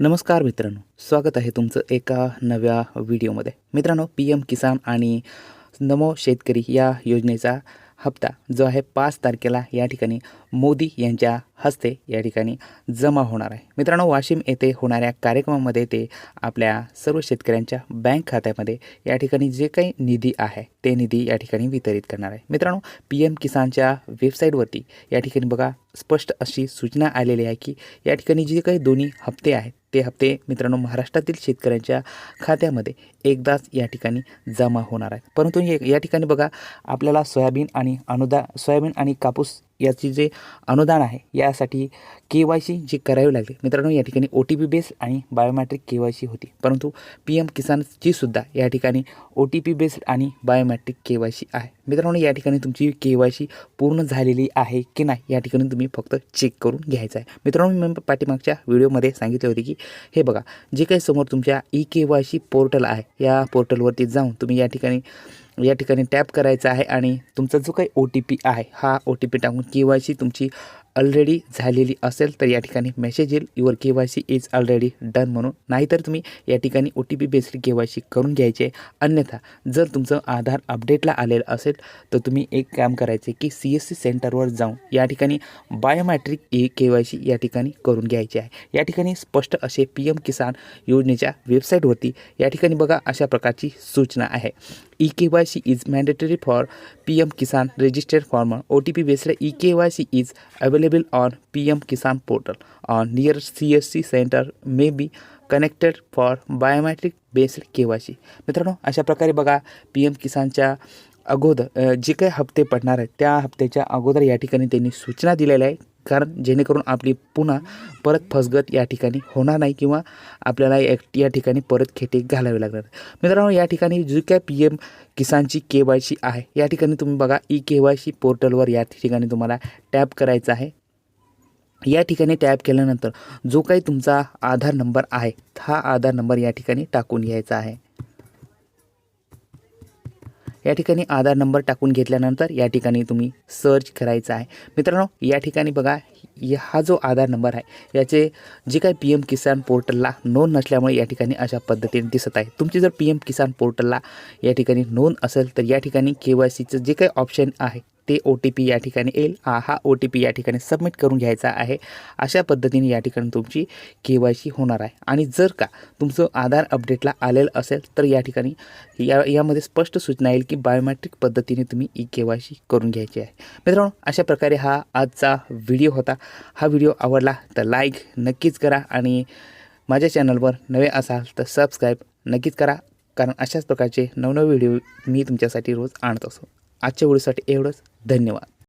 नमस्कार मित्रांनो स्वागत आहे तुमचं एका नव्या व्हिडिओमध्ये. मित्रांनो पी एम किसान आणि नमो शेतकरी या योजनेचा हप्ता जो आहे पाच तारखेला या ठिकाणी मोदी यांच्या हस्ते या ठिकाणी जमा होणार आहे. मित्रांनो वाशिम येथे होणाऱ्या कार्यक्रमामध्ये ते आपल्या सर्व शेतकऱ्यांच्या बँक खात्यामध्ये या ठिकाणी जे काही निधी आहे ते निधी या ठिकाणी वितरित करणार आहे. मित्रांनो पी एम किसानच्या वेबसाईटवरती या ठिकाणी बघा स्पष्ट अशी सूचना आलेली आहे की या ठिकाणी जे काही दोन्ही हप्ते आहेत ते हप्ते मित्रांनो महाराष्ट्रातील शेतकऱ्यांच्या खात्यामध्ये एकदाच या ठिकाणी जमा होणार आहेत. परंतु हे या ठिकाणी बघा आपल्याला सोयाबीन आणि अनुदा सोयाबीन आणि कापूस याची जे अनुदान आहे यासाठी के वाय सी जी करावी लागली. मित्रांनो या ठिकाणी ओ टी पी बेस आणि बायोमॅट्रिक के वाय सी होती. परंतु पी एम किसानची सुद्धा या ठिकाणी ओ टी पी बेस्ड आणि बायोमॅट्रिक के वाय सी आहे. मित्रांनो या ठिकाणी तुमची के वाय सी पूर्ण झालेली आहे की नाही या ठिकाणी तुम्ही फक्त चेक करून घ्यायचं आहे. मित्रांनो मी पाठीमागच्या व्हिडिओमध्ये सांगितले होते की हे बघा जे काही समोर तुमच्या E K Y C portal आहे या पोर्टलवरती जाऊन तुम्ही या ठिकाणी या ठिकाणी टॅप करायचा आहे आणि तुमचा जो काही ओ टी पी आहे हा ओ टी पी टाकून के वाय सी तुमची ऑलरेडी झालेली असेल तर या ठिकाणी मेसेज येईल. Your K Y C is already done म्हणून. नाहीतर तुम्ही या ठिकाणी O T P based K Y C करून घ्यायचे. अन्यथा जर तुमचं आधार अपडेटला आलेलं असेल तर तुम्ही एक काम करायचे की सी एस सी सेंटरवर जाऊन या ठिकाणी biometric E e K Y C या ठिकाणी करून घ्यायचे आहे. या ठिकाणी स्पष्ट असे पी एम किसान योजनेच्या वेबसाईटवरती या ठिकाणी बघा अशा प्रकारची सूचना आहे. E K Y C is mandatory for P M Kisan registered farmer O T P based E K Y C is available on P M Kisan portal on near C S C centre may be connected for biometric based K Y C मित्रांनो अशा प्रकारे बघा P M किसानच्या अगोदर जे काही हप्ते पडणार आहेत त्या हप्त्याच्या अगोदर या ठिकाणी त्यांनी सूचना दिलेल्या आहे कारण जेणेकरून आपली पुन्हा परत फसगत या ठिकाणी होणार नाही किंवा आपल्याला एक या ठिकाणी परत खेटे घालावे लागणार मित्रांनो या ठिकाणी जी काय पी एम किसानची के वाय सी आहे या ठिकाणी तुम्ही बघा ई के वाय सी पोर्टलवर या ठिकाणी तुम्हाला टॅप करायचं आहे. या ठिकाणी टॅप केल्यानंतर जो काही तुमचा आधार नंबर आहे हा आधार नंबर या ठिकाणी टाकून घ्यायचा आहे. या ठिकाणी आधार नंबर टाकून घेतल्यानंतर या ठिकाणी तुम्ही सर्च करायचं आहे. मित्रांनो या ठिकाणी बघा या- हा जो आधार नंबर आहे याचे जे काही पी एम किसान पोर्टलला नोंद नसल्यामुळे या ठिकाणी अशा पद्धतीने दिसत आहे. तुमची जर पी एम किसान पोर्टलला या ठिकाणी नोंद असेल तर या ठिकाणी के वाय सीचं जे काही ऑप्शन आहे ते ओ टी पी या ठिकाणी येईल. हा हा ओ टी पी या ठिकाणी सबमिट करून घ्यायचा आहे. अशा पद्धतीने या ठिकाणी तुमची के वाय सी होणार आहे. आणि जर का तुमचं आधार अपडेटला आलेलं असेल तर या ठिकाणी या यामध्ये स्पष्ट सूचना येईल की बायोमॅट्रिक पद्धतीने तुम्ही ई के वाय सी करून घ्यायची आहे. मित्रांनो अशा प्रकारे हा आजचा व्हिडिओ होता. हा व्हिडिओ आवडला तर लाईक नक्कीच करा आणि माझ्या चॅनलवर नवे असाल तर सबस्क्राईब नक्कीच करा. कारण अशाच प्रकारचे नवनवे व्हिडिओ मी तुमच्यासाठी रोज आणत असतो. आजच्या व्हिडिओसाठी एवढंच. धन्यवाद.